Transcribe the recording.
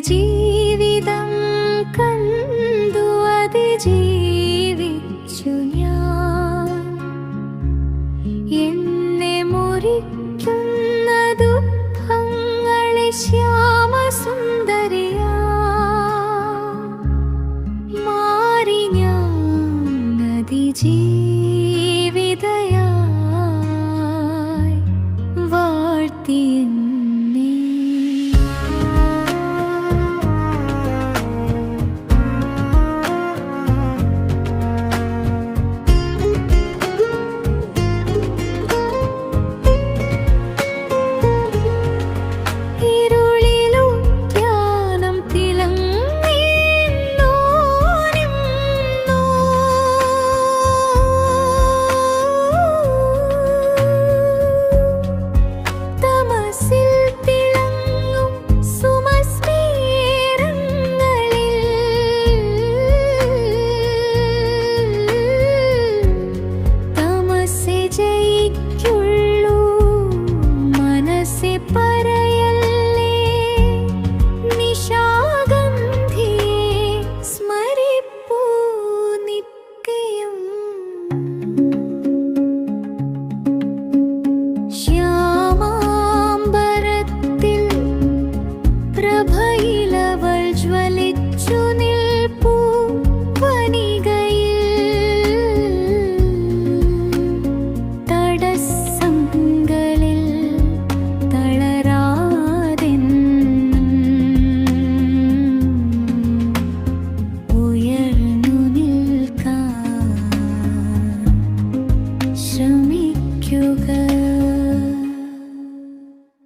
ജീവിതം കണ്ടു അതിജീവിച്ചു ഞാൻ. എന്നെ മുറിക്കുന്ന ദുഃഖങ്ങളെ ശ്യാമസുന്ദരിയ. മാറി ഞാൻ അതിജീവിതയായി. വാഴ്ത്തിയ पर you guys